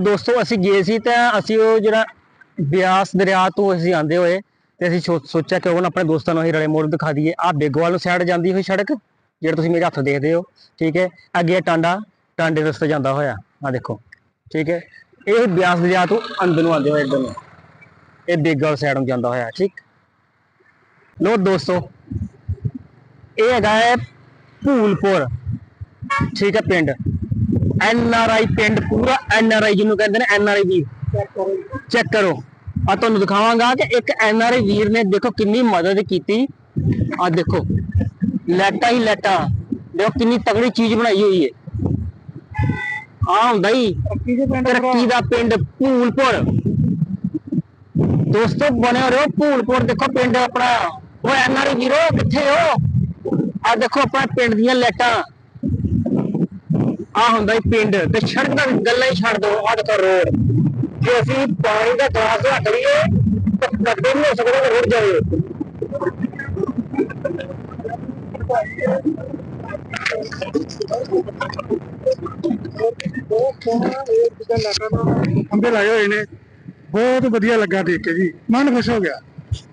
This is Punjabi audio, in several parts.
ਦੋਸਤੋ, ਅਸੀਂ ਗਏ ਸੀ ਤਾਂ ਅਸੀਂ ਉਹ ਜਿਹੜਾ ਬਿਆਸ ਦਰਿਆ ਤੋਂ ਅਸੀਂ ਆਂਦੇ ਹੋਏ ਤੇ ਅਸੀਂ ਸੋ- ਸੋਚਿਆ ਕਿ ਉਹ ਆਪਣੇ ਦੋਸਤਾਂ ਨੂੰ ਅਸੀਂ ਰਲੇ ਮੋੜ ਦਿਖਾ ਦਈਏ। ਆ ਬੇਗੋਵਾਲ ਨੂੰ ਸਾਈਡ ਜਾਂਦੀ ਹੋਈ ਸੜਕ, ਜਿਹੜਾ ਤੁਸੀਂ ਮੇਰੇ ਹੱਥ ਦੇਖਦੇ ਹੋ, ਠੀਕ ਹੈ? ਅੱਗੇ ਟਾਂਡਾ, ਟਾਂਡੇ ਰਸਤੇ ਜਾਂਦਾ ਹੋਇਆ। ਆ ਦੇਖੋ, ਠੀਕ ਹੈ? ਇਹ ਬਿਆਸ ਦਰਿਆ ਤੋਂ ਅੰਦਰ ਨੂੰ ਆਉਂਦੇ ਹੋਏ ਇੱਧਰ ਨੂੰ। ਇਹ ਬੇਗਵਾਲ ਸਾਈਡ ਨੂੰ ਜਾਂਦਾ ਹੋਇਆ, ਠੀਕ? ਲੋ ਦੋਸਤੋ, ਇਹ ਹੈਗਾ ਹੈ ਭੂਲਪੁਰ, ਠੀਕ ਹੈ ਪਿੰਡ। ਐਨ ਆਰ ਆਈ ਪਿੰਡ, ਪੂਰਾ ਐਨ ਆਰ ਆਈ ਜਿਹਨੂੰ ਕਹਿੰਦੇ ਨੇ, N R I we check ਕਰੋ। ਆ ਤੁਹਾਨੂੰ ਦਿਖਾਵਾਂਗਾ ਕਿ ਇੱਕ ਐਨ ਆਰ ਆਈ ਵੀਰ ਨੇ ਦੇਖੋ ਕਿੰਨੀ ਮਦਦ ਕੀਤੀ। ਆ ਦੇਖੋ, ਲੈਟਾਂ ਹੀ ਲੈਟਾਂ। ਦੇਖੋ ਕਿੰਨੀ ਤਗੜੀ ਚੀਜ਼ ਬਣਾਈ ਹੋਈ ਹੈ ਆ ਹੁੰਦਾ ਹੀ ਤਰੱਕੀ ਦਾ ਪਿੰਡ ਭੂਲਪੁਰ। ਦੋਸਤੋ ਬਣੇ ਰਹੋ ਭੂਲਪੁਰ, ਦੇਖੋ ਪਿੰਡ ਆਪਣਾ। ਉਹ ਐਨ ਆਰ ਆਈ ਵੀਰੋ, ਕਿੱਥੇ ਹੋ? ਆ ਦੇਖੋ ਆਪਣਾ ਪਿੰਡ ਦੀਆਂ ਲੈਟਾਂ। ਆ ਹੁੰਦਾ ਹੀ ਪਿੰਡ ਤੇ ਸੜਕ ਦਾ ਗੱਲਾਂ ਹੀ ਛੱਡ ਦੋ ਆ ਦੇਖੋ ਰੋਡ। ਜੇ ਅਸੀਂ ਪਾਣੀ ਦਾ ਗਲਾਸ ਰੱਖ ਲਈਏ ਤਾਂ ਕਦੇ ਨਹੀਂ ਹੋ ਸਕਦਾ ਕਿ ਰੁੜ ਜਾਵੇ। ਅੰਬੇ ਲਾਏ ਹੋਏ ਨੇ। ਬਹੁਤ ਵਧੀਆ ਲੱਗਾ ਦੇਖ ਕੇ ਜੀ। ਮਨ ਖੁਸ਼ ਹੋ ਗਿਆ।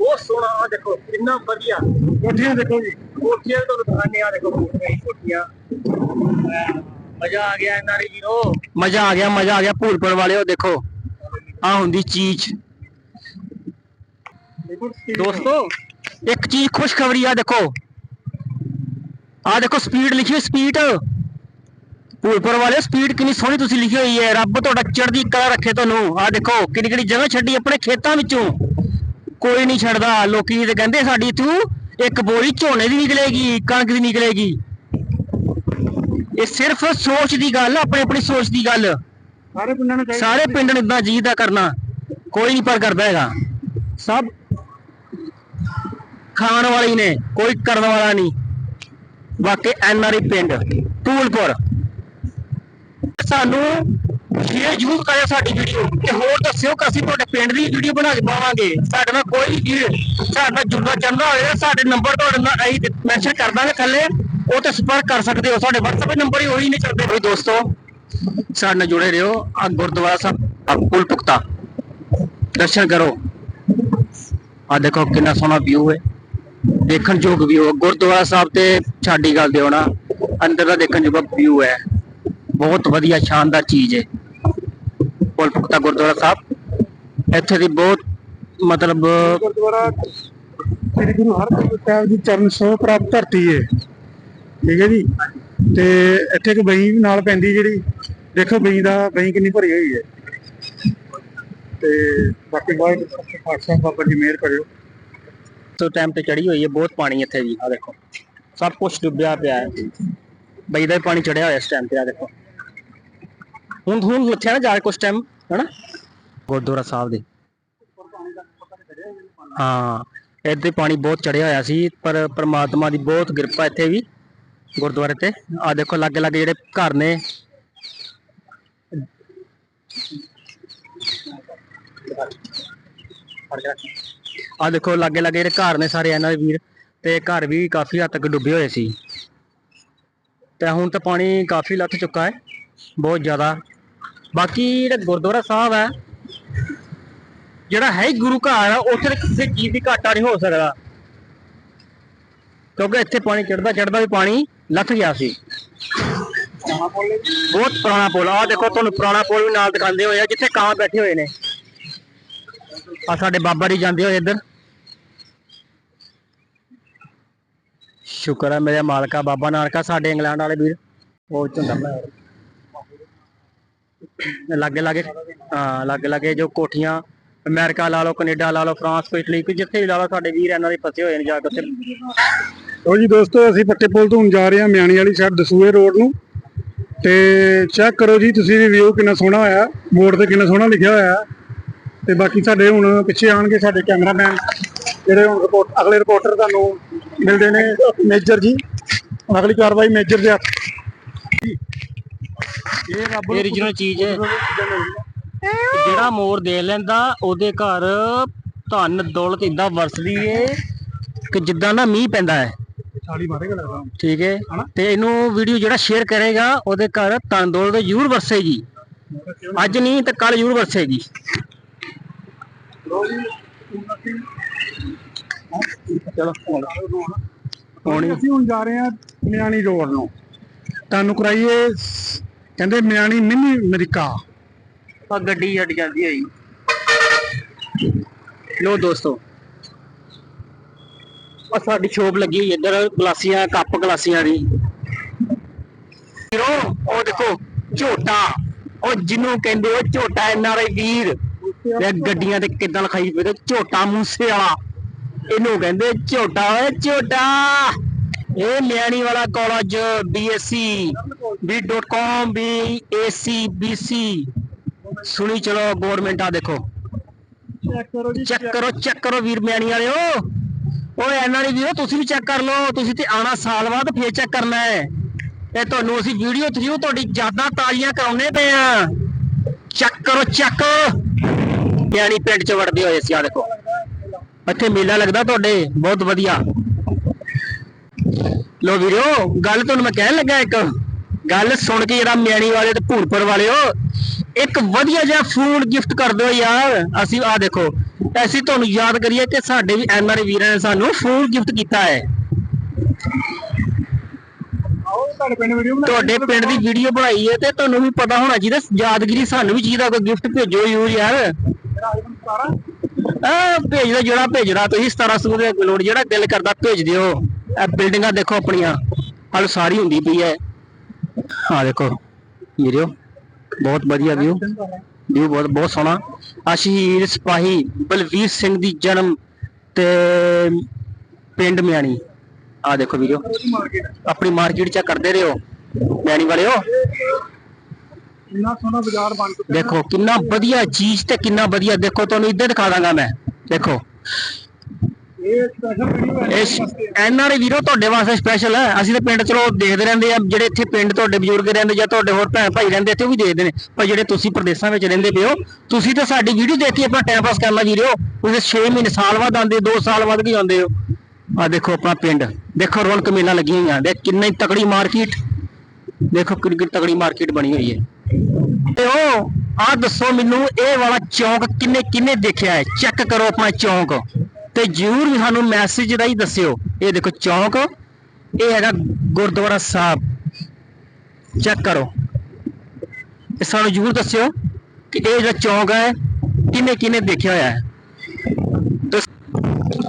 ਉਹ ਸੋਹਣਾ ਆ ਦੇਖੋ ਕਿੰਨਾ ਵਧੀਆ। ਕੋਠੀਆਂ ਦੇਖੋ ਜੀ। ਕੋਠੀਆਂ ਤੋਂ ਦਿਖਾਣੇ ਆ ਦੇਖੋ ਕੋਠੀਆਂ ਕੋਠੀਆਂ। ਮਜ਼ਾ ਆ ਗਿਆ ਇਹਨਾਂ ਦੀ ਵੀਰੋ। ਮਜ਼ਾ ਆ ਗਿਆ ਮਜ਼ਾ ਆ ਗਿਆ। ਭੂਲਪੁਰ ਵਾਲਿਓ ਦੇਖੋ। ਆ ਹੁੰਦੀ ਚੀਜ਼। ਦੋਸਤੋ ਇੱਕ ਚੀਜ਼ ਖੁਸ਼ਖਬਰੀ ਆ ਦੇਖੋ। ਆ ਦੇਖੋ ਸਪੀਡ ਲਿਖੀ ਹੋਈ ਸਪੀਡ। ਭੂਲਪੁਰ ਵਾਲੇ ਸਪੀਡ ਕਿੰਨੀ ਸੋਹਣੀ ਤੁਸੀਂ ਲਿਖੀ ਹੋਈ ਹੈ। ਰੱਬ ਤੁਹਾਡਾ ਚੜ੍ਹਦੀ ਕਲਾ ਰੱਖੇ ਤੁਹਾਨੂੰ। ਆ ਦੇਖੋ ਕਿਹੜੀ ਕਿਹੜੀ ਜਗ੍ਹਾ ਛੱਡੀ ਆਪਣੇ ਖੇਤਾਂ ਵਿੱਚੋਂ। ਕੋਈ ਨਹੀਂ ਛੱਡਦਾ। ਲੋਕੀ ਤੇ ਕਹਿੰਦੇ ਸਾਡੀ ਤੂੰ ਇੱਕ ਬੋਰੀ ਝੋਨੇ ਦੀ ਨਿਕਲੇਗੀ ਕਣਕ ਦੀ ਨਿਕਲੇਗੀ। ਇਹ ਸਿਰਫ ਸੋਚ ਦੀ ਗੱਲ ਆ, ਆਪਣੀ ਆਪਣੀ ਸੋਚ ਦੀ ਗੱਲ। ਸਾਰੇ ਪਿੰਡਾਂ ਨੂੰ ਚਾਹੀਦਾ ਸਾਰੇ ਪਿੰਡ ਨੂੰ ਇਦਾਂ ਜੀਦਾ ਕਰਨਾ ਕੋਈ ਨਹੀਂ ਪਰ ਕਰਦਾ ਹੈਗਾ। ਸਭ ਖਾਣ ਵਾਲੇ ਹੀ ਨੇ ਕੋਈ ਕਰਨ ਵਾਲਾ ਨਹੀਂ। ਵਾਕਈ ਐਨਆਰਈ ਪਿੰਡ ਟੂਲਪੁਰ ਸਾਨੂੰ ਸ਼ੇਅਰ ਜ਼ਰੂਰ ਕਰਿਓ ਸਾਡੀ ਵੀਡੀਓ ਤੇ ਹੋਰ ਦੱਸਿਓ ਕਿ ਅਸੀਂ ਤੁਹਾਡੇ ਪਿੰਡ ਦੀ ਵੀਡੀਓ ਬਣਾ ਕੇ ਪਾਵਾਂਗੇ। ਸਾਡੇ ਨਾਲ ਕੋਈ ਵੀ ਸਾਡੇ ਨਾਲ ਜੁੜਨਾ ਚਾਹੁੰਦਾ ਹੋਵੇ ਸਾਡੇ ਨੰਬਰ ਤੁਹਾਡੇ ਨਾਲ ਅਸੀਂ ਮੈਂਸ਼ਨ ਕਰ ਦਾਂਗੇ ਥੱਲੇ। ਉਹ ਤੇ ਸੰਪਰਕ ਕਰ ਸਕਦੇ ਹੋ। ਸਾਡੇ WhatsApp ਨੰਬਰ ਹੀ ਉਹੀ ਨਹੀਂ ਚੱਲਦੇ ਬਈ ਦੋਸਤੋ। ਸਾਡੇ ਨਾਲ ਜੁੜੇ ਰਹੋ। ਆ ਗੁਰਦੁਆਰਾ ਸਾਹਿਬ ਪੁਲ ਪੁਖਤਾ। ਦਰਸ਼ਨ ਕਰੋ। ਆ ਦੇਖੋ ਕਿੰਨਾ ਸੋਹਣਾ ਵਿਊ ਹੈ। ਦੇਖਣ ਯੋਗ ਵਿਊ ਗੁਰਦੁਆਰਾ ਸਾਹਿਬ ਤੇ ਛਾਡੀ ਗੱਲ ਦਿਓ ਨਾ। ਅੰਦਰ ਦਾ ਦੇਖਣ ਯੋਗ ਵਿਊ ਹੈ। ਬਹੁਤ ਵਧੀਆ, ਸ਼ਾਨਦਾਰ ਚੀਜ਼ ਹੈ। ਪੁਲ ਪੁਖਤਾ ਗੁਰਦੁਆਰਾ ਸਾਹਿਬ। ਇੱਥੇ ਦੀ ਬਹੁਤ ਮਤਲਬ ਗੁਰਦੁਆਰਾ ਸ੍ਰੀ ਗੁਰੂ ਹਰਗੋਬਿੰਦ ਸਾਹਿਬ ਦੀ ਚਰਨ ਸੋਹ ਪ੍ਰਾਪਤ ਧਰਤੀ ਹੈ। ਠੀਕ ਹੈ ਜੀ। ਤੇ ਇੱਥੇ ਇੱਕ ਬਈ ਨਾਲ ਪੈਂਦੀ ਜਿਹੜੀ, ਦੇਖੋ ਬਈ ਦਾ, ਬਈ ਕਿੰਨੀ ਭਰੀ ਹੋਈ ਹੈ। ਤੇ ਬਾਕੀ ਵਾਹਿਗੁਰੂ ਜੀ ਬਾਬਾ ਜੀ ਮਿਹਰ ਕਰਿਓ। ਤੋਂ ਟਾਈਮ ਤੇ ਚੜੀ ਹੋਈ ਹੈ, ਬਹੁਤ ਪਾਣੀ ਇੱਥੇ ਵੀ ਆ ਦੇਖੋ। ਸਭ ਕੁਝ ਡੁੱਬਿਆ ਪਿਆ ਹੈ। ਬਈ ਦਾ ਪਾਣੀ ਚੜਿਆ ਹੋਇਆ ਇਸ ਟਾਈਮ ਤੇ ਆ ਦੇਖੋ। ਹੁਣ ਹੁਣ ਲੱਥਿਆ ਨਾ ਜਾ ਕੇ ਟਾਈਮ ਹਨਾ? ਗੁਰਦੁਆਰਾ ਸਾਹਿਬ ਦੇ। ਹਾਂ, ਇੱਥੇ ਪਾਣੀ ਬਹੁਤ ਚੜਿਆ ਹੋਇਆ ਸੀ, ਪਰ ਪ੍ਰਮਾਤਮਾ ਦੀ ਬਹੁਤ ਕਿਰਪਾ ਇੱਥੇ ਵੀ। ਗੁਰਦੁਆਰੇ ਤੇ? ਆ ਦੇਖੋ, ਲਾਗੇ ਲਾਗੇ ਜਿਹੜੇ ਘਰ ਨੇ। ਆ ਦੇਖੋ, ਲਾਗੇ ਲਾਗੇ ਜਿਹੜੇ ਘਰ ਨੇ ਸਾਰੇ ਇਹਨਾਂ ਦੇ ਵੀਰ, ਤੇ ਘਰ ਵੀ ਕਾਫੀ ਹੱਦ ਤੱਕ ਡੁੱਬੇ ਹੋਏ ਸੀ। ਤੇ ਹੁਣ ਤਾਂ ਪਾਣੀ ਕਾਫੀ ਲੱਥ ਚੁੱਕਾ ਹੈ, ਬਹੁਤ ਜ਼ਿਆਦਾ। ਬਾਕੀ ਜਿਹੜਾ ਗੁਰਦੁਆਰਾ ਸਾਹਿਬ ਹੈ, ਜਿਹੜਾ ਹੈ ਹੀ ਗੁਰੂ ਘਰ ਆ ਉੱਥੇ ਕਿਸੇ ਚੀਜ਼ ਦੀ ਘਾਟਾ ਨਹੀਂ ਹੋ ਸਕਦਾ। ਕਿਉਂਕਿ ਇੱਥੇ ਪਾਣੀ ਚੜਦਾ ਚੜਦਾ ਵੀ ਪਾਣੀ। ਲੱਥ ਗਿਆ ਸੀ। ਬਹੁਤ ਪੁਰਾਣਾ ਪੁਲ ਆ। ਦੇਖੋ, ਤੁਹਾਨੂੰ ਪੁਰਾਣਾ ਪੁਲ ਵੀ ਨਾਲ ਦਿਖਾਉਂਦੇ ਹੋਏ ਆ, ਜਿੱਥੇ ਕਾਂ ਬੈਠੇ ਹੋਏ ਨੇ। ਆ ਸਾਡੇ ਬਾਬਾ ਜੀ ਜਾਂਦੇ ਹੋਏ ਇੱਧਰ। ਸ਼ੁਕਰ ਹੈ ਮੇਰੇ ਮਾਲਕਾ, ਬਾਬਾ ਨਾਨਕਾ, ਸਾਡੇ ਇੰਗਲੈਂਡ ਵਾਲੇ ਵੀਰ। ਉਹ ਝੁੰਡਾ ਬਣਾਇਆ ਲਾਗੇ ਲਾਗੇ, ਹਾਂ, ਲਾਗੇ ਲਾਗੇ ਜੋ ਕੋਠੀਆਂ, ਅਮਰੀਕਾ ਲਾ ਲਓ, ਕੈਨੇਡਾ ਲਾ ਲਓ, ਫਰਾਂਸ ਕੋਈ ਇਟਲੀ, ਕੋਈ ਜਿੱਥੇ ਵੀ ਲਾ ਲਓ, ਸਾਡੇ ਵੀਰ ਇਹਨਾਂ ਦੇ ਫਸੇ ਹੋਏ ਨੇ ਜਾ ਕੇ ਉੱਥੇ। ਲੋ ਜੀ ਦੋਸਤੋ ਅਸੀਂ ਪੱਟੇ ਪੁਲ ਤੋਂ ਹੁਣ ਜਾ ਰਹੇ ਹਾਂ ਮਿਆਣੀ ਵਾਲੀ ਸਾਈਡ ਦਸੂਏ ਰੋਡ ਨੂੰ। ਤੇ ਚੈੱਕ ਕਰੋ ਜੀ ਤੁਸੀਂ ਵੀ ਵਿਊ ਕਿੰਨਾ ਸੋਹਣਾ ਹੋਇਆ ਬੋਰਡ ਤੇ ਕਿੰਨਾ ਸੋਹਣਾ ਲਿਖਿਆ ਹੋਇਆ। ਤੇ ਬਾਕੀ ਸਾਡੇ ਹੁਣ ਪਿੱਛੇ ਆਣਗੇ ਸਾਡੇ ਕੈਮਰਾਮੈਨ ਜਿਹੜੇ ਹੁਣ ਰਿਪੋਰਟ ਅਗਲੇ ਰਿਪੋਰਟਰ ਤੁਹਾਨੂੰ ਮਿਲਦੇ ਨੇ ਮੇਜਰ ਜੀ। ਅਗਲੀ ਕਾਰਵਾਈ ਮੇਜਰ ਦੇ ਹੱਥ। ਇਹ ਰੱਬ ਇਹ ਚੀਜ਼ ਹੈ। ਜਿਹੜਾ ਮੋਰ ਦੇ ਲੈਂਦਾ ਉਹਦੇ ਘਰ ਧਨ ਦੌਲਤ ਇਦਾਂ ਵਰਸਦੀ ਏ ਕਿ ਜਿੱਦਾਂ ਨਾ ਮੀਂਹ ਪੈਂਦਾ ਹੈ। ਛਾਲੀ ਮਾਰੇਗਾ ਲੱਗਦਾ। ਠੀਕ ਹੈ। ਤੇ ਇਹਨੂੰ ਵੀਡੀਓ ਜਿਹੜਾ ਸ਼ੇਅਰ ਕਰੇਗਾ ਉਹਦੇ ਘਰ ਧਨ ਦੌਲਤ ਜ਼ਰੂਰ ਵਰਸੇਗੀ। ਅੱਜ ਨਹੀਂ ਤੇ ਕੱਲ ਜ਼ਰੂਰ ਵਰਸੇਗੀ। ਚਲੋ ਹੁਣ ਅਸੀਂ ਹੁਣ ਜਾ ਰਹੇ ਹਾਂ ਮਿਆਣੀ ਰੋਡ ਨੂੰ। ਤੁਹਾਨੂੰ ਕਰਾਈਏ ਕਹਿੰਦੇ ਮਿਆਣੀ ਮਿੰਨੀ ਅਮਰੀਕਾ। ਆ ਗੱਡੀ ਹਟ ਜਾਂਦੀ ਹੋਈ ਲੋ ਦੋਸਤੋ। ਆ ਸਾਡੀ ਸ਼ੋਪ ਲੱਗੀ ਹੋਈ ਇੱਧਰ ਗਲਾਸੀਆਂ ਕੱਪ ਗਲਾਸੀਆਂ ਦੀ। ਵੀਰੋ ਉਹ ਦੇਖੋ ਝੋਟਾ। ਉਹ ਜਿਹਨੂੰ ਕਹਿੰਦੇ ਉਹ ਝੋਟਾ ਐਨਆਰਆਈ ਵੀਰ। ਇਹ ਗੱਡੀਆਂ ਤੇ ਕਿੱਦਾਂ ਲਿਖਾਈ ਪਈ ਤੇ ਝੋਟਾ ਮੂਸੇ ਵਾਲਾ ਇਹਨੂੰ ਕਹਿੰਦੇ ਝੋਟਾ ਓਏ ਝੋਟਾ। ਇਹ ਮਿਆਣੀ ਵਾਲਾ ਕਾਲਜ ਬੀਐਸਸੀ ਬੀ.com ਬੀਏਸੀ ਬੀਸੀ ਸੁਣੀ ਚਲੋ ਗਵਰਨਮੈਂਟ ਆ ਦੇਖੋ। ਚੈੱਕ ਕਰੋ ਜੀ ਚੈੱਕ ਕਰੋ ਚੈੱਕ ਕਰੋ ਵੀਰ ਮਿਆਣੀ ਵਾਲਿਓ। ਓਏ ਇਹਨਾਂ ਦੀ ਵੀਰੋ, ਤੁਸੀਂ ਵੀ ਚੈੱਕ ਕਰ ਲਓ, ਤੁਸੀਂ ਤੇ ਆਣਾ ਸਾਲ ਬਾਅਦ, ਫੇਰ ਚੈੱਕ ਕਰਨਾ ਹੈ। ਇਹ ਤੁਹਾਨੂੰ ਅਸੀਂ ਵੀਡੀਓ ਥਰੂ ਤੁਹਾਡੀ ਯਾਦਾਂ ਤਾਜ਼ੀਆਂ ਕਰਾਉਣੇ ਪਏ ਆ। ਚੈੱਕ ਕਰੋ ਚੈੱਕ ਮਿਆਣੀ ਪਿੰਡ ਚ ਵੜਦੇ ਹੋਏ ਅਸੀਂ ਆ ਦੇਖੋ। ਇੱਥੇ ਮੇਲਾ ਲੱਗਦਾ ਤੁਹਾਡੇ, ਬਹੁਤ ਵਧੀਆ। ਲੋ ਵੀਰੋ, ਗੱਲ ਤੁਹਾਨੂੰ ਮੈਂ ਕਹਿਣ ਲੱਗਾ ਇੱਕ। ਗੱਲ ਸੁਣ ਕੇ ਜਿਹੜਾ ਮਿਆਣੀ ਵਾਲੇ ਤੇ ਭੂਲਪੁਰ ਵਾਲਿਓ, ਇੱਕ ਵਧੀਆ ਜਿਹਾ ਫੋਨ ਗਿਫਟ ਕਰ ਦਿਓ ਯਾਰ। ਅਸੀਂ ਆ ਦੇਖੋ ਅਸੀਂ ਤੁਹਾਨੂੰ ਯਾਦ ਕਰੀਏ ਕਿ ਸਾਡੇ ਵੀ ਐਨਆਰ ਵੀਰਾਂ ਨੇ ਸਾਨੂੰ ਫੋਨ ਗਿਫਟ ਕੀਤਾ ਹੈ। ਤੁਹਾਡੇ ਪਿੰਡ ਦੀ ਵੀਡੀਓ ਬਣਾਈ ਹੈ ਤੇ ਤੁਹਾਨੂੰ ਵੀ ਪਤਾ ਹੋਣਾ ਚਾਹੀਦਾ ਯਾਦਗਿਰੀ ਸਾਨੂੰ ਵੀ ਚਾਹੀਦਾ ਕੋਈ ਗਿਫਟ ਭੇਜੋ ਯੂਰ। ਯਾਰ ਆ ਭੇਜ ਦਿਓ ਜਿਹੜਾ ਭੇਜਣਾ ਤੁਸੀਂ 1700 ਦੇ ਲੋੜ ਜਿਹੜਾ ਦਿਲ ਕਰਦਾ ਭੇਜ ਦਿਓ। ਇਹ ਬਿਲਡਿੰਗਾਂ ਦੇਖੋ ਆਪਣੀਆਂ ਹਲ ਸਾਰੀ ਹੁੰਦੀ ਪਈ ਹੈ। ਆ ਦੇਖੋ ਵੀਡੀਓ ਬਹੁਤ ਵਧੀਆ ਵਿਊ ਵਿਊ ਬਹੁਤ ਬਹੁਤ ਸੋਹਣਾ। ਆ ਸ਼ਹੀਦ ਸਿਪਾਹੀ ਬਲਵੀਰ ਸਿੰਘ ਦੀ ਜਨਮ ਤੇ ਪਿੰਡ ਮਿਆਣੀ। ਆ ਦੇਖੋ ਮਾਰਕੀਟ ਆਪਣੀ ਮਾਰਕੀਟ ਚੈੱਕ ਕਰਦੇ ਰਹੋ। ਮਿਆਣੀ ਵਾਲਿਓ। ਇੰਨਾ ਸੋਹਣਾ ਬਾਜ਼ਾਰ ਬਣ ਚੁੱਕਾ ਦੇਖੋ ਕਿੰਨਾ ਵਧੀਆ ਚੀਜ਼ ਤੇ ਕਿੰਨਾ ਵਧੀਆ। ਦੇਖੋ ਤੁਹਾਨੂੰ ਇੱਧਰ ਦਿਖਾ ਦਾਂਗਾ ਮੈਂ। ਦੇਖੋ। ਇਹ ਸਪੈਸ਼ਲ ਵੀਡੀਓ ਹੈ ਵੀਰੋ ਤੁਹਾਡੇ ਵਾਸਤੇ ਸਪੈਸ਼ਲ ਹੈ। ਅਸੀਂ ਤਾਂ ਪਿੰਡ ਚਲੋ ਦੇਖਦੇ ਰਹਿੰਦੇ ਆ। ਜਿਹੜੇ ਇੱਥੇ ਪਿੰਡ ਤੁਹਾਡੇ ਬਜ਼ੁਰਗ ਰਹਿੰਦੇ ਜਾਂ ਤੁਹਾਡੇ ਹੋਰ ਭੈਣ ਭਾਈ ਰਹਿੰਦੇ ਇੱਥੇ ਉਹ ਵੀ ਦੇਖਦੇ ਨੇ। ਪਰ ਜਿਹੜੇ ਤੁਸੀਂ ਪ੍ਰਦੇਸ਼ਾਂ ਵਿੱਚ ਰਹਿੰਦੇ ਪਿਓ ਤੁਸੀਂ ਤਾਂ ਸਾਡੀ ਵੀਡੀਓ ਦੇਖ ਕੇ ਆਪਣਾ ਟਾਈਮ ਪਾਸ ਕਰਨਾ ਵੀਰੋ ਤੁਸੀਂ 6 ਮਹੀਨੇ ਸਾਲ ਬਾਅਦ ਆਉਂਦੇ 2 ਸਾਲ ਬਾਅਦ ਵੀ ਆਉਂਦੇ ਹੋ। ਆ ਦੇਖੋ ਆਪਣਾ ਪਿੰਡ। ਦੇਖੋ ਰੌਣਕ ਮੇਲਾ ਲੱਗੀਆਂ ਹੋਈਆਂ। ਦੇਖ ਕਿੰਨੀ ਤਕੜੀ ਮਾਰਕੀਟ। ਦੇਖੋ ਕਿੰਨੀ ਤਕੜੀ ਮਾਰਕੀਟ ਬਣੀ ਹੋਈ ਹੈ। ਤੇ ਉਹ ਆ ਦੱਸੋ ਮੈਨੂੰ ਇਹ ਵਾਲਾ ਚੌਂਕ ਕਿੰਨੇ ਕਿੰਨੇ ਦੇਖਿਆ ਹੈ? ਚੈੱਕ ਕਰੋ ਆਪਣਾ ਚੌਂਕ। ਤੇ ਜਰੂਰ ਵੀ ਸਾਨੂੰ ਮੈਸੇਜ ਰਾਹੀਂ ਦੱਸਿਓ। ਇਹ ਦੇਖੋ ਚੌਂਕ, ਇਹ ਹੈਗਾ ਗੁਰਦੁਆਰਾ ਸਾਹਿਬ। ਚੈੱਕ ਕਰੋ। ਇਹ ਸਾਨੂੰ ਜਰੂਰ ਦੱਸਿਓ ਕਿ ਇਹ ਜਿਹੜਾ ਚੌਂਕ ਹੈ ਕਿੰਨੇ ਕਿੰਨੇ ਦੇਖਿਆ ਹੋਇਆ ਹੈ।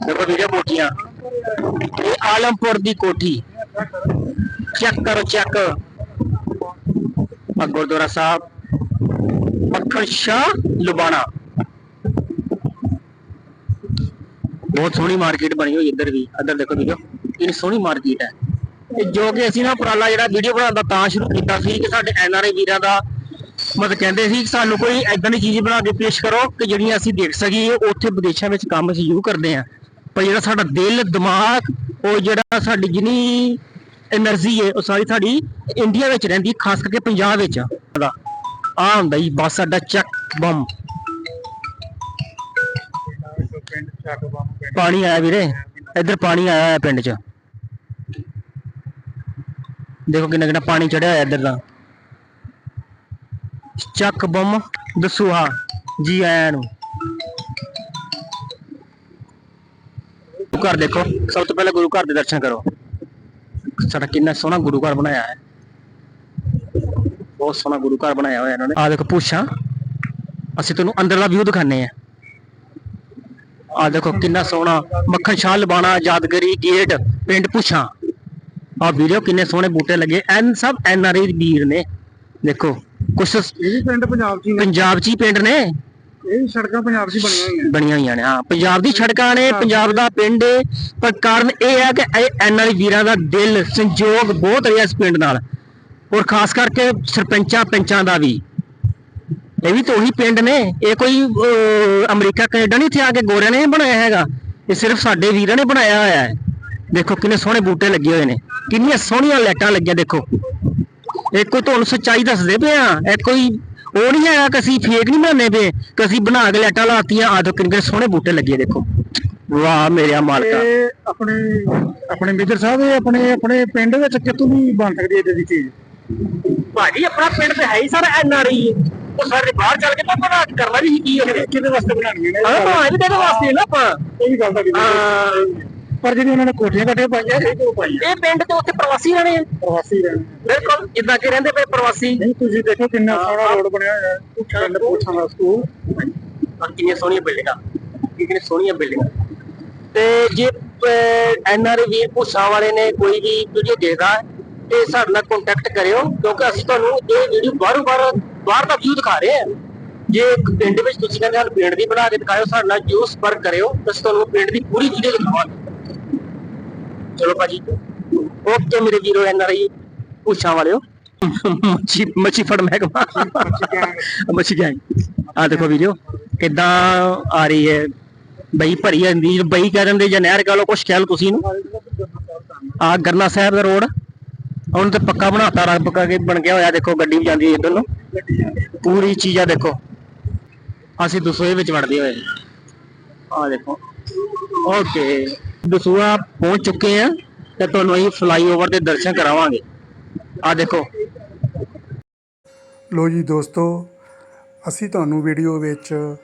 ਦੇਖੋ ਵੀਡੀਓ ਕੋਠੀਆਂ ਇਹ ਆਲਮਪੁਰ ਦੀ ਕੋਠੀ। ਚੈੱਕ ਕਰੋ ਚੈੱਕ ਆ ਗੁਰਦੁਆਰਾ ਸਾਹਿਬ। ਮੱਖਣ ਸ਼ਾਹ ਲੁਬਾਣਾ। ਬਹੁਤ ਸੋਹਣੀ ਮਾਰਕੀਟ ਬਣੀ ਹੋਈ ਇੱਧਰ ਵੀ, ਇੱਧਰ ਦੇਖੋ ਵੀਡੀਓ ਇਹ ਸੋਹਣੀ ਮਾਰਕੀਟ ਹੈ। ਜੋ ਕਿ ਅਸੀਂ ਨਾ ਉਪਰਾਲਾ ਜਿਹੜਾ ਵੀਡੀਓ ਬਣਾਉਣ ਦਾ ਤਾਂ ਸ਼ੁਰੂ ਕੀਤਾ ਸੀ ਕਿ ਸਾਡੇ ਐਨਆਰਆਈ ਵੀਰਾਂ ਦਾ ਮਤਲਬ ਕਹਿੰਦੇ ਸੀ ਕਿ ਸਾਨੂੰ ਕੋਈ ਐਦਾਂ ਦੀ ਚੀਜ਼ ਬਣਾ ਕੇ ਪੇਸ਼ ਕਰੋ ਕਿ ਜਿਹੜੀਆਂ ਅਸੀਂ ਦੇਖ ਸਕੀਏ ਉੱਥੇ ਵਿਦੇਸ਼ਾਂ ਵਿੱਚ ਕੰਮ ਅਸੀਂ ਯੂ ਕਰਦੇ ਆ ਪਰ ਜਿਹੜਾ ਸਾਡਾ ਦਿਲ, ਦਿਮਾਗ, ਉਹ ਜਿਹੜਾ ਸਾਡੀ ਜਿੰਨੀ ਐਨਰਜੀ ਹੈ, ਉਹ ਸਾਰੀ ਸਾਡੀ ਇੰਡੀਆ ਵਿੱਚ ਰਹਿੰਦੀ, ਖਾਸ ਕਰਕੇ ਪੰਜਾਬ ਵਿੱਚ। ਆ ਹੁੰਦਾ ਜੀ, ਬਸ ਸਾਡਾ ਚੱਕ ਬੰਮ ਪਾਣੀ ਆਇਆ ਵੀਰੇ? ਇੱਧਰ ਪਾਣੀ ਆਇਆ ਹੋਇਆ ਪਿੰਡ 'ਚ। ਦੇਖੋ ਕਿੰਨਾ ਕਿੰਨਾ ਪਾਣੀ ਚੜਿਆ ਹੋਇਆ ਇੱਧਰ ਦਾ। ਚੱਕ ਬੰਮ ਦਸੂਹਾ ਜੀ ਆਇਆਂ ਨੂੰ। ਗੁਰੂ ਘਰ ਦੇਖੋ, ਸਭ ਤੋਂ ਪਹਿਲਾਂ ਗੁਰੂ ਘਰ ਦੇ ਦਰਸ਼ਨ ਕਰੋ। ਸਾਡਾ ਕਿੰਨਾ ਸੋਹਣਾ ਗੁਰੂ ਘਰ ਬਣਾਇਆ ਹੈ। ਬਹੁਤ ਸੋਹਣਾ ਗੁਰੂ ਘਰ ਬਣਾਇਆ ਹੋਇਆ ਇਹਨਾਂ ਨੇ। ਆ ਦੇਖੋ, ਪੁੱਛਾਂ। ਅਸੀਂ ਤੁਹਾਨੂੰ ਅੰਦਰਲਾ ਵਿਊ ਦਿਖਾਣੇ ਆ ਆ ਦੇਖੋ ਕਿੰਨਾ ਸੋਹਣਾ ਮੱਖਣ ਸ਼ਾਹ ਲਬਾਣਾ ਯਾਦਗਰੀ ਗੇਟ ਪਿੰਡ ਪੁੱਛਾਂ। ਆ ਵੀਡੀਓ ਕਿੰਨੇ ਸੋਹਣੇ ਬੂਟੇ ਲੱਗੇ ਐਨ ਸਭ ਐਨ ਆਰ ਆਈ ਵੀਰ ਨੇ। ਦੇਖੋ ਕੁਛ ਇਹ ਵੀ ਪਿੰਡ ਪੰਜਾਬ 'ਚ ਹੀ ਨੇ ਪੰਜਾਬ 'ਚ ਹੀ ਪਿੰਡ ਨੇ। ਇਹ ਵੀ ਸੜਕਾਂ ਪੰਜਾਬ 'ਚ ਹੀ ਬਣੀਆਂ ਹੋਈਆਂ। ਬਣੀਆਂ ਹੋਈਆਂ ਨੇ ਹਾਂ। ਪੰਜਾਬ ਦੀ ਸੜਕਾਂ ਨੇ ਪੰਜਾਬ ਦਾ ਪਿੰਡ ਏ, ਪਰ ਕਾਰਨ ਇਹ ਹੈ ਕਿ ਇਹ ਐਨ ਆਰ ਆਈ ਵੀਰਾਂ ਦਾ ਦਿਲ ਸੰਜੋਗ ਬਹੁਤ ਰਿਹਾ ਇਸ ਪਿੰਡ ਨਾਲ। ਔਰ ਖਾਸ ਕਰਕੇ ਸਰਪੰਚਾਂ ਪੰਚਾਂ ਦਾ ਵੀ। ਇਹ ਵੀ ਤਾਂ ਉਹੀ ਪਿੰਡ ਨੇ। ਇਹ ਕੋਈ ਅਮਰੀਕਾ ਕੈਨੇਡਾ ਨਹੀਂ ਇੱਥੇ ਆ ਕੇ ਗੋਰਿਆਂ ਨੇ ਬਣਾਇਆ ਹੈਗਾ। ਇਹ ਸਿਰਫ ਸਾਡੇ ਵੀਰਾਂ ਨੇ ਬਣਾਇਆ ਹੋਇਆ ਹੈ। ਦੇਖੋ ਕਿੰਨੇ ਸੋਹਣੇ ਬੂਟੇ ਲੱਗੇ ਹੋਏ ਨੇ। ਕਿੰਨੀਆਂ ਸੋਹਣੀਆਂ ਲਾਈਟਾਂ ਲੱਗੀਆਂ ਦੇਖੋ। ਇਹ ਕੋਈ ਤੁਹਾਨੂੰ ਸੱਚਾਈ ਦੱਸਦੇ ਪਏ ਆ। ਇਹ ਕੋਈ ਉਹ ਨਹੀਂ ਹੈਗਾ ਕਿ ਅਸੀਂ ਫੇਕ ਨਹੀਂ ਬਣਾਉਂਦੇ ਪਏ ਕਿ ਅਸੀਂ ਬਣਾ ਕੇ ਲਾਈਟਾਂ ਲਾਤੀਆਂ। ਆ ਦੇਖੋ ਕਿੰਨੇ ਸੋਹਣੇ ਬੂਟੇ ਲੱਗੇ ਦੇਖੋ। ਵਾਹ ਮੇਰਿਆ ਮਾਲਕਾ। ਇਹ ਆਪਣੇ ਆਪਣੇ ਮੇਜਰ ਸਾਹਿਬ ਇਹ ਆਪਣੇ ਆਪਣੇ ਪਿੰਡ ਵਿੱਚ ਕਿਤੋਂ ਵੀ ਬਣ ਸਕਦੀ ਹੈ ਇਦਾਂ ਦੀ ਚੀਜ਼? ਭਾਜੀ ਆਪਣਾ ਪਿੰਡ ਤੇ ਹੈ ਹੀ ਸਾਰਾ ਐਨ ਆਰ ਆਈ। ਉਹ ਸਾਰੇ ਬਾਹਰ ਚੱਲ ਕੇ ਤਾਂ ਬਣਾ ਕੇ ਕਰਨਾ ਵੀ ਕੀ ਹੈ ਕਿਹਦੇ ਵਾਸਤੇ ਬਣਾਉਣੀਆਂ ਨੇ? ਹਾਂ ਹਾਂ ਇਹਦੇ ਕਾਹਦੇ ਵਾਸਤੇ ਨਾ ਆਪਾਂ? ਇਹ ਵੀ ਗੱਲ ਤਾਂ ਹਾਂ। ਪਰ ਜਿਹੜੀ ਉਹਨਾਂ ਨੇ ਕੋਠੀਆਂ ਕੱਟੀਆਂ ਪਾਈਆਂ ਇਹ ਕਿਉਂ ਪਾਈਆਂ? ਇਹ ਪਿੰਡ ਤੇ ਉੱਥੇ ਪ੍ਰਵਾਸੀ ਰਹਿਣੇ ਆ। ਪ੍ਰਵਾਸੀ ਰਹਿਣ ਬਿਲਕੁਲ ਜਿੱਦਾਂ ਕਿ ਰਹਿੰਦੇ ਪਏ ਪ੍ਰਵਾਸੀ। ਨਹੀਂ ਤੁਸੀਂ ਦੇਖੋ ਕਿੰਨਾ ਸੋਹਣਾ ਰੋਡ ਬਣਿਆ ਹੋਇਆ ਹੈ। ਪਿੰਡ ਪੁੱਛਾਂ ਦਾ ਸਕੂਲ। ਆਹ ਕਿੰਨੀਆਂ ਸੋਹਣੀਆਂ ਬਿਲਡਿੰਗਾਂ। ਕਿੰਨੀਆਂ ਸੋਹਣੀਆਂ ਬਿਲਡਿੰਗਾਂ। ਤੇ ਜੇ ਐਨਆਰ ਵੀਰ ਭੂਸਾ ਵਾਲੇ ਨੇ ਕੋਈ ਵੀ ਵੀਡੀਓ ਦੇਖਦਾ ਤੇ ਸਾਡੇ ਨਾਲ ਕੰਟੈਕਟ ਕਰਿਓ ਕਿਉਂਕਿ ਅਸੀਂ ਤੁਹਾਨੂੰ ਇਹ ਵੀਡੀਓ ਬਾਹਰੋਂ ਬਾਹਰ ਬਾਹਰ ਦਾ ਵਿਊ ਦਿਖਾ ਰਹੇ ਹਾਂ ਜੇ ਇੱਕ ਪਿੰਡ ਵਿੱਚ ਤੁਸੀਂ ਕਹਿੰਦੇ ਹਨ ਪਿੰਡ ਦੀ ਬਣਾ ਕੇ ਦਿਖਾਓ ਸਾਡੇ ਨਾਲ ਜੂਸ ਸੰਪਰਕ ਕਰਿਓ, ਅਸੀਂ ਤੁਹਾਨੂੰ ਪਿੰਡ ਦੀ ਪੂਰੀ ਵੀਡੀਓ ਦਿਖਾਵਾਂਗੇ। ਚਲੋ ਭਾਜੀ ਓਕੇ ਮੇਰੇ ਵੀਰੋ ਐਨ ਐਨਆਰਆਈ ਭੂਸਾ ਵਾਲਿਓ। ਮੱਛੀ ਮੱਛੀ ਫੜ ਮਹਿਕਮਾ। ਮੱਛੀ ਗੈਂਗ ਆ ਦੇਖੋ ਵੀਰੋ, ਕਿੱਦਾਂ ਆ ਰਹੀ ਹੈ। ਬਈ ਭਰੀ ਜਾਂਦੀ ਬਈ ਕਹਿ ਦਿੰਦੇ ਜਾਂ ਨਹਿਰ ਕਹ ਲੋ ਕੁਛ ਕਹਿ ਲਓ ਤੁਸੀਂ ਇਹਨੂੰ। ਆ ਗਰਨਾ ਸਾਹਿਬ ਦਾ ਰੋਡ ਹੁਣ ਤੇ ਪੱਕਾ ਬਣਾਤਾ, ਰੰਗ ਪੱਕਾ ਕੇ ਬਣ ਗਿਆ ਹੋਇਆ, ਦੇਖੋ ਗੱਡੀ ਵੀ ਜਾਂਦੀ ਹੈ ਨੂੰ। ਪੂਰੀ ਚੀਜ਼ ਆ ਦੇਖੋ। ਅਸੀਂ ਦਸੂਏ ਵਿੱਚ ਵੜਦੇ ਹੋਏ। ਆ ਦੇਖੋ। ਓਕੇ ਦਸੂਆ ਪਹੁੰਚ ਚੁੱਕੇ ਆ ਤੇ ਤੁਹਾਨੂੰ ਅਸੀਂ ਫਲਾਈਓਵਰ ਦੇ ਦਰਸ਼ਨ ਕਰਾਵਾਂਗੇ। ਆ ਦੇਖੋ। ਲੋ ਜੀ ਦੋਸਤੋ, ਅਸੀਂ ਤੁਹਾਨੂੰ ਵੀਡੀਓ ਵਿੱਚ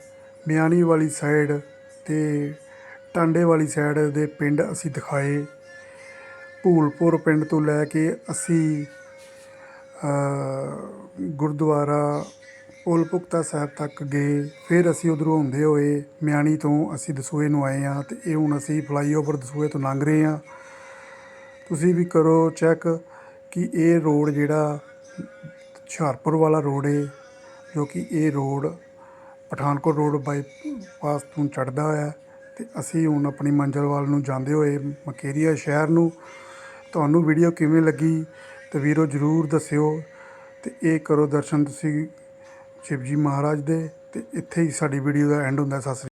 ਮਿਆਣੀ ਵਾਲੀ ਸਾਈਡ ਤੇ ਟਾਂਡੇ ਵਾਲੀ ਸਾਈਡ ਦੇ ਪਿੰਡ ਅਸੀਂ ਦਿਖਾਏ। ਭੂਲਪੁਰ ਪਿੰਡ ਤੋਂ ਲੈ ਕੇ ਅਸੀਂ ਗੁਰਦੁਆਰਾ ਪੁਲ ਪੁਖਤਾ ਸਾਹਿਬ ਤੱਕ ਗਏ। ਫਿਰ ਅਸੀਂ ਉੱਧਰੋਂ ਹੁੰਦੇ ਹੋਏ ਮਿਆਣੀ ਤੋਂ ਅਸੀਂ ਦਸੂਏ ਨੂੰ ਆਏ ਹਾਂ ਅਤੇ ਇਹ ਹੁਣ ਅਸੀਂ ਫਲਾਈਓਵਰ ਦਸੂਏ ਤੋਂ ਲੰਘ ਰਹੇ ਹਾਂ। ਤੁਸੀਂ ਵੀ ਕਰੋ ਚੈੱਕ ਕਿ ਇਹ ਰੋਡ ਜਿਹੜਾ ਹੁਸ਼ਿਆਰਪੁਰ ਵਾਲਾ ਰੋਡ ਹੈ ਜੋ ਕਿ ਇਹ ਰੋਡ ਪਠਾਨਕੋਟ ਰੋਡ ਬਾਈਪਾਸ ਤੋਂ ਚੜਦਾ ਹੋਇਆ ਹੈ ਤੇ ਅਸੀਂ ਹੁਣ ਆਪਣੀ ਮੰਜ਼ਿਲ ਵੱਲ ਨੂੰ ਜਾਂਦੇ ਹੋਏ ਮਕੇਰੀਆ ਸ਼ਹਿਰ ਨੂੰ। ਤੁਹਾਨੂੰ ਵੀਡੀਓ ਕਿਵੇਂ ਲੱਗੀ? ਤੇ ਵੀਰੋ ਜਰੂਰ ਦੱਸਿਓ ਤੇ ਇਹ ਕਰੋ ਦਰਸ਼ਨ ਤੁਸੀਂ ਸ਼ਿਵਜੀ ਮਹਾਰਾਜ ਦੇ ਤੇ ਇੱਥੇ ਹੀ ਸਾਡੀ ਵੀਡੀਓ ਦਾ ਐਂਡ ਹੁੰਦਾ, ਸਤਿ ਸ੍ਰੀ